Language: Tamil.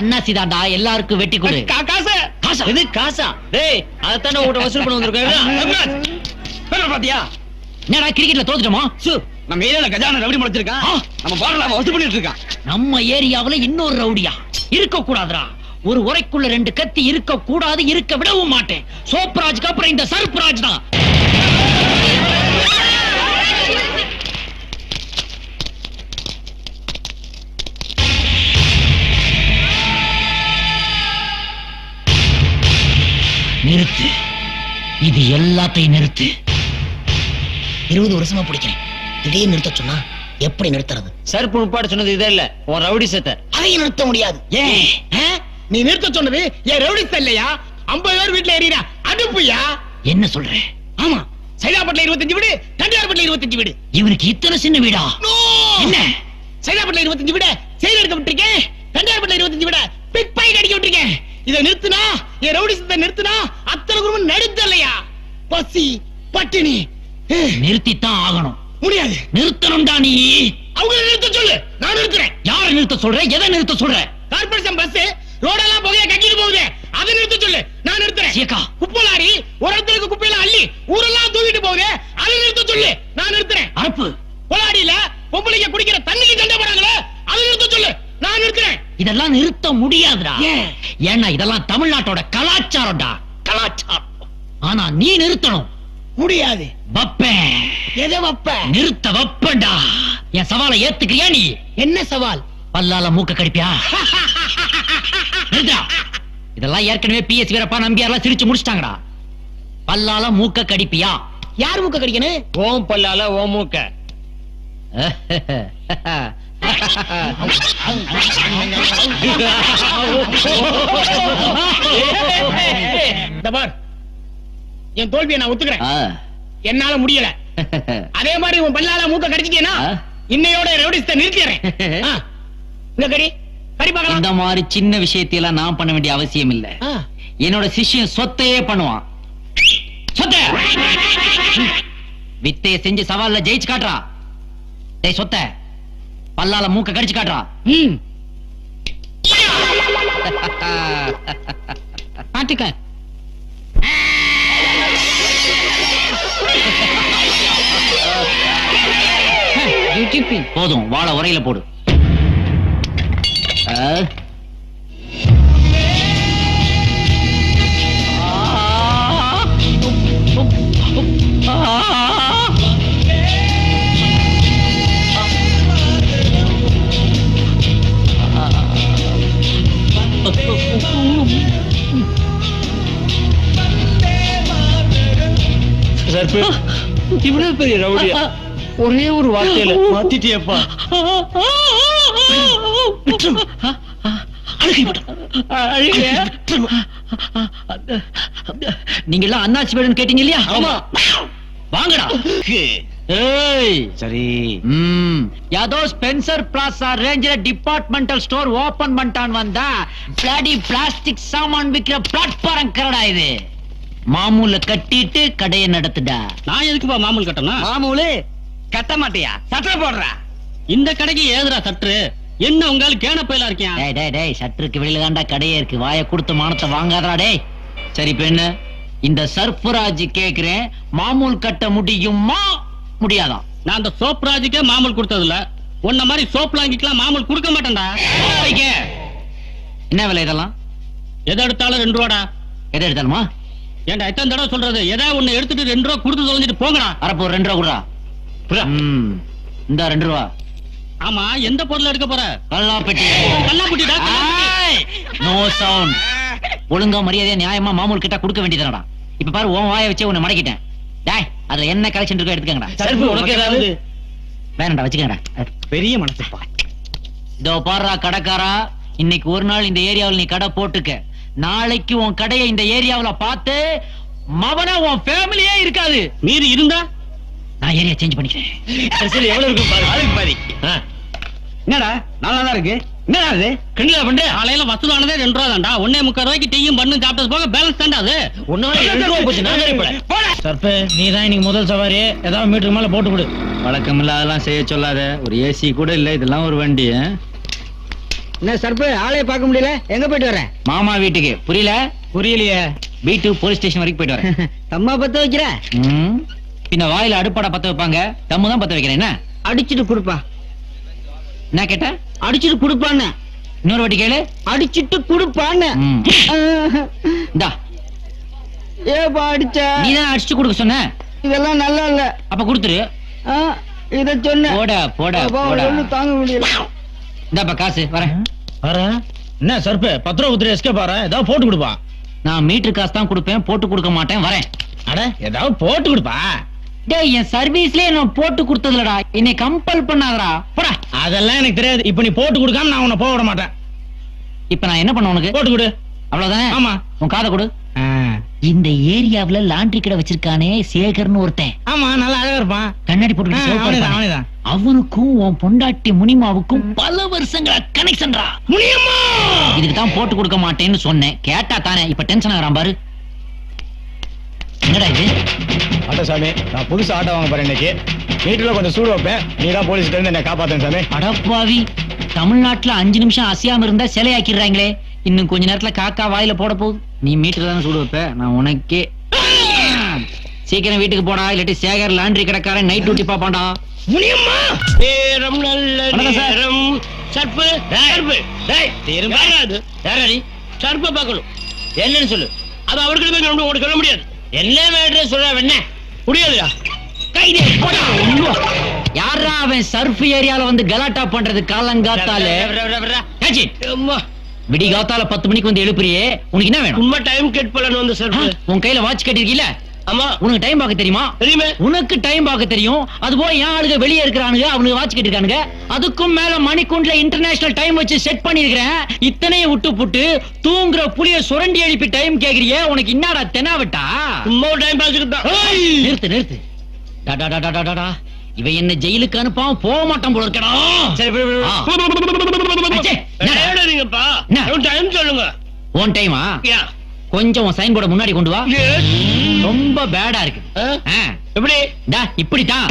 அண்ணாசி தாண்டா எல்லாருக்கும் வெட்டி கொடு. காசு. காசா? இது காசா? டேய் அதத்தானே உங்கள்கிட்ட வசூல் பண்ண வந்திருக்கேன் பாத்தியா? என்னடா கிரிக்கெட்ல தோத்துட்டோமா? சு நம்ம ஏரியால கஜான ரவுடி முளைச்சிருக்கான். நம்ம பாடல அவன் வசூல் பண்ணிட்டு இருக்கான். நம்ம ஏரியாவுல இன்னொரு ரவுடியா? இருக்க கூடாதுடா ஒரு உரைக்குள்ள ரெண்டு கத்தி இருக்க கூடாது இருக்க விடவும் மாட்டேன். சோப்ராஜ்க்கு அப்புறம் இந்த சர்ப்ராஜ் தான். நிறுத்து. இது எல்லாத்தையும் நிறுத்து. இருபது வருஷமா பிடிக்கிறேன். திடீர்னு நிறுத்த சொன்னா எப்படி நிறுத்துறது? சர்ப்பு முப்பாடு சொன்னது இதே இல்ல. உன் ரவுடி சத்த. அதையும் நிறுத்த முடியாது. ஏன்? நீ நிறுத்த சொன்னது என் ரவுடி இல்லையா? ஐம்பது பேர் வீட்டுல எறியா அடுப்புயா? என்ன சொல்ற? ஆமா. சைதாப்பட்டில இருபத்தஞ்சு வீடு தண்டியார்பட்டில இருபத்தஞ்சு வீடு. இவனுக்கு இத்தனை சின்ன வீடா! என்ன? சைதாப்பட்டில இருபத்தஞ்சு வீட செயல் எடுக்க விட்டுருக்கேன். தண்டியார்பட்டில இருபத்தஞ்சு வீட பிக் பாயிண்ட் அடிக்க விட்டுருக்கேன். இதை நிறுத்துனா என் ரவுடி சத்தை நிறுத்துனா குடும்பம் நடுத்தலையா பசி பட்டினி. நிறுத்தித்தான் ஆகணும். முடியாது. நிறுத்தணும்டா நீ. அவங்க நிறுத்த சொல்லு. நான் நிறுத்துறேன். யார நிறுத்த சொல்ற? எதை நிறுத்த சொல்ற? கார்பரேஷன் பஸ் ரோடெல்லாம் புகைய கக்கிட்டு போகுது. அதை நிறுத்த சொல்லு. நான் நிறுத்துறேன். சீக்கா. குப்பை லாரி ஒரு இடத்துக்கு குப்பையெல்லாம் அள்ளி ஊரெல்லாம் தூக்கிட்டு போகுது. அதை நிறுத்த சொல்லு. நான் நிறுத்துறேன். அரப்பு கொலாடியில பொம்பளைங்க குடிக்கிற தண்ணிக்கு சண்டை போறாங்களே அதை நிறுத்த சொல்லு. நான் நிறுத்துறேன். இதெல்லாம் நிறுத்த முடியாதுடா. ஏன்? ஏன்னா இதெல்லாம் தமிழ்நாட்டோட கலாச்சாரம்டா. கலாச்சாரம். ஆனா நீ நிறுத்தணும். முடியாது. வப்பேன் எதை வப்ப? நிறுத்த வப்பேன்டா என் சவாலை ஏத்துக்கிறியா நீ? என்ன சவால்? பல்லால மூக்க கடிப்பியா. இதெல்லாம் ஏற்கனவே பிஎஸ் வீரப்பா நம்பியார்லாம் சிரிச்சு முடிச்சிட்டாங்கடா. பல்லால மூக்க கடிப்பியா? யார் மூக்க கடிக்கணும்? ஓம் பல்லால ஓ மூக்க. என் தோல்வியை நான் ஒத்துக்கிறேன். என்னால முடியல. அதே மாதிரி உன் பல்லால மூக்க கடிச்சிட்டேனா. இன்னையோட ரவுடிஸ்ட நிறுத்திடுறேன். இந்த கடி. கடி இந்த பார்க்கலாம் மாதிரி சின்ன விஷயத்தையெல்லாம் நான் பண்ண வேண்டிய அவசியம் இல்ல. என்னோட சிஷ்யன் சொத்தையே பண்ணுவான். சொத்த! வித்தைய செஞ்சு சவால்ல ஜெயிச்சு காட்டுறா டேய் சொத்த பல்லால மூக்க கடிச்சு காட்டுறா ம். பாத்துக்க போதும் வாழை உரையில போடு ஆ. இவ்வளவு பெரிய ரவுடியா? ஒரே ஒரு வார்த்தையில மாத்திட்டியப்பா. நீங்க எல்லாம் அண்ணாச்சி வேணும்னு கேட்டீங்க இல்லையா? ஆமா. வாங்கடா. ஏய். சரி. யாதோ ஸ்பென்சர் பிளாசா ரேஞ்சில டிபார்ட்மெண்டல் ஸ்டோர் ஓபன் பண்ணிட்டான் வந்தா பிளாடி பிளாஸ்டிக் சாமான் விக்கிற பிளாட்ஃபாரம் கரடா இது. மாமூல கட்டிட்டு கடையை நடத்துடா. நான் எதுக்குப்பா மாமூல் கட்டணும்? மாமூலு கட்ட மாட்டியா? சட்டை போடுற. இந்த கடைக்கு ஏதுடா சற்று? என்ன உங்கால கேன பயிலா இருக்கியா? டேய் டேய் டேய் சட்டருக்கு வெளியில தாண்டா கடையே இருக்கு. வாயை கொடுத்து மானத்தை வாங்காதடா டேய். சரி பெண்ணு இந்த சர்ஃபராஜ் கேக்குறேன். மாமூல் கட்ட முடியுமா? முடியாதா? நான் அந்த சோப் ராஜுக்கே மாமூல் கொடுத்தது இல்ல உன்ன மாதிரி சோப் லாங்கிக்கலாம் மாமூல் கொடுக்க மாட்டேன்டா. என்ன விலை இதெல்லாம்? எதை எடுத்தாலும் ரெண்டு ரூபாடா. எதை எடுத்தாலுமா? ஏன்டா எத்தனை தடவை சொல்றது? எதா ஒண்ணு எடுத்துட்டு ரெண்டு ரூபா கொடுத்து தொலைஞ்சிட்டு போங்கடா. அரப்போ ஒரு ரெண்டு ரூபா குடுறா இந்த ரெண்டு ரூபா. ஆமா எந்த பொருள் எடுக்க போற? கல்லாப்பெட்டி கல்லாக்குட்டிடா நோ சவுண்ட் ஒழுங்கா மரியாதையா நியாயமா மாமூல் கிட்ட கொடுக்க வேண்டியதுடா இப்ப பாரு உன் வாயை வச்சே உன்னை மடக்கிட்டேன். டேய் அதுல என்ன கலெக்ஷன் இருக்கோ எடுத்துக்கங்கடா. சர்ஃபு, உனக்கு ஏதாவது? வேணாம்டா வச்சுக்கங்கடா. பெரிய மனசுப்பா இதோ பாருடா கடைக்காரா. இன்னைக்கு ஒரு நாள் இந்த ஏரியாவுல நீ கடை போட்டுக்க நாளைக்கு உன் கடையை இந்த ஏரியாவுல பார்த்து மவன உன் ஃபேமிலியே இருக்காது. மீறி இருந்தா? நான் ஏரியா சேஞ்ச் பண்ணிக்கிறேன். சரி எவ்வளவு இருக்கும் பாரு. அதுக்கு பாதி என்னடா? நல்லா தான் இருக்கு. என்னடா அது? கிண்டலா பண்ற? காலையில வசூலானதே ரெண்டு ரூபா தான்டா. ஒன்னே முக்கால் ரூபாய்க்கு டீயும் பண்ணு சாப்பிட்டது போக பேலன்ஸ் தான்டா அது. சர்பு நீ தான் இன்னைக்கு முதல் சவாரி. ஏதாவது மீட்டருக்கு மேல போட்டு கொடு. வழக்கம் இல்லாதெல்லாம் செய்ய சொல்லாத. ஒரு ஏசி கூட இல்ல இதெல்லாம் ஒரு வண்டி என்ன சர்ப்பு ஆளைய பார்க்க முடியல? எங்க போயிட்டு வர மாமா வீட்டுக்கு. புரியல? புரியலையே. வீட்டு போலீஸ் ஸ்டேஷன் வரைக்கும் போயிட்டு வரேன். தம்மா பத்த வைக்கிற. பின்ன வாயில அடுப்படா பத்த வைப்பாங்க. தம்மு தான் பத்த வைக்கிறேன். என்ன? அடிச்சிட்டு குடுப்பா. என்ன கேட்ட? அடிச்சிட்டு குடுப்பான்னு. இன்னொரு வாட்டி கேளு. அடிச்சிட்டு குடுப்பான்னு. இந்தா. ஏப்பா அடிச்ச? நீ தான் அடிச்சு கொடுக்க சொன்ன. இதெல்லாம் நல்லா இல்ல. அப்ப கொடுத்துரு. இத சொன்ன. போட போட போட. தாங்க முடியல. இந்தாப்பா காசு வரேன். வர என்ன சர்ப்பு? பத்து ரூபா எஸ்கே பாரு ஏதாவது போட்டு கொடுப்பா. நான் மீட்டர் காசு தான் கொடுப்பேன் போட்டு கொடுக்க மாட்டேன் வரேன். அட ஏதாவது போட்டு கொடுப்பா. டேய் என் சர்வீஸ்லயே நான் போட்டு கொடுத்ததுலடா. என்னை கம்பல் பண்ணாதடா. போடா. அதெல்லாம் எனக்கு தெரியாது. இப்ப நீ போட்டு கொடுக்காம நான் உன்னை போக விட மாட்டேன். இப்ப நான் என்ன பண்ண உனக்கு? போட்டு கொடு. அவ்வளவுதானே? ஆமா. உன் காதை கொடு. இந்த ஏரியாவுல லாண்டரி கடை வச்சிருக்கானே சேகர்னு ஒருத்தன். ஆமா நல்லா அழகா இருப்பான். கண்ணாடி போட்டு அவனுக்கும் உன் பொண்டாட்டி முனிமாவுக்கும் பல வருஷங்களா கனெக்ஷன்டா முனியம்மா! இதுக்கு தான் போட்டு கொடுக்க மாட்டேன்னு சொன்னேன். கேட்டா தானே இப்ப டென்ஷன் ஆகுறான் பாரு. என்னடா இது? ஆட்டோ சாமி நான் புதுசு ஆட்டோ வாங்க போறேன் இன்னைக்கு. மீட்டர்ல கொஞ்சம் சூடு வைப்பேன். நீ தான் போலீஸ்ல இருந்து என்ன காப்பாத்தேன் சாமி. அடப்பாவி. தமிழ்நாட்டுல அஞ்சு நிமிஷம் அசையாம இருந்தா சிலையாக்கிடுறாங்களே. இன்னும் கொஞ்ச நேரத்துல காக்கா வாயில போட போகுது. நீ மீட்டர் தானே சூடு வைப்ப? நான் உனக்கே சீக்கிரம் வீட்டுக்கு போடா இல்லாட்டி சேகர் லாண்டரி கடைக்காரன் நைட் டியூட்டி பாப்பான்டா முனியம்மா! நேரம் நல்ல. நேரம். சர்ப்பு சர்ப்பு. டேய் யாரா அது யாரா நீ? சர்ப்ப பார்க்கணும். என்னன்னு சொல்லு. அது அவருக்கு தான் சொல்ல உனக்கு சொல்ல முடியாது. என்ன வேணும் சொல்ல என்ன? முடியாதுடா. கைதே போடா. யாரா அவன் சர்ஃப் ஏரியால வந்து கலாட்டா பண்றது காலங்காத்தால? அம்மா விடி காத்தால பத்து மணிக்கு வந்து எழுப்புறியே? உனக்கு என்ன வேணும்? சும்மா டைம் கெட் பண்ணணும் வந்து சர்ப்பு உன் கையில வாட்ச் கட்டிருக்கீல ஆமா. உனக்கு டைம் பார்க்க தெரியுமா? தெரியுமே. உனக்கு டைம் பார்க்க தெரியும். அது போல என் ஆளுங்க வெளியே இருக்கிறானுங்க அவனுக்கு வாட்ச் கட்டிருக்கானுங்க அதுக்கும் மேல மணிக்குண்டுல இன்டர்நேஷனல் டைம் வச்சு செட் பண்ணிருக்கிறேன் இத்தனையும் விட்டு புட்டு தூங்குற புளிய சுரண்டி எழுப்பி டைம் கேக்குறியே உனக்கு என்னடா தெனாவட்டா? சும்மா டைம் தான். நிறுத்து நிறுத்து. டா, டா, டா, டா, டா, டா, டா. இவன் என்ன ஜெயிலுக்கு அனுப்பாம போக மாட்டான் போல இருக்கடா. சொல்லுங்க. உன் டைமா கொஞ்சம் சைன் போர்ட முன்னாடி கொண்டு வா. ரொம்ப பேடா இருக்கு. எப்படி? இப்படித்தான்.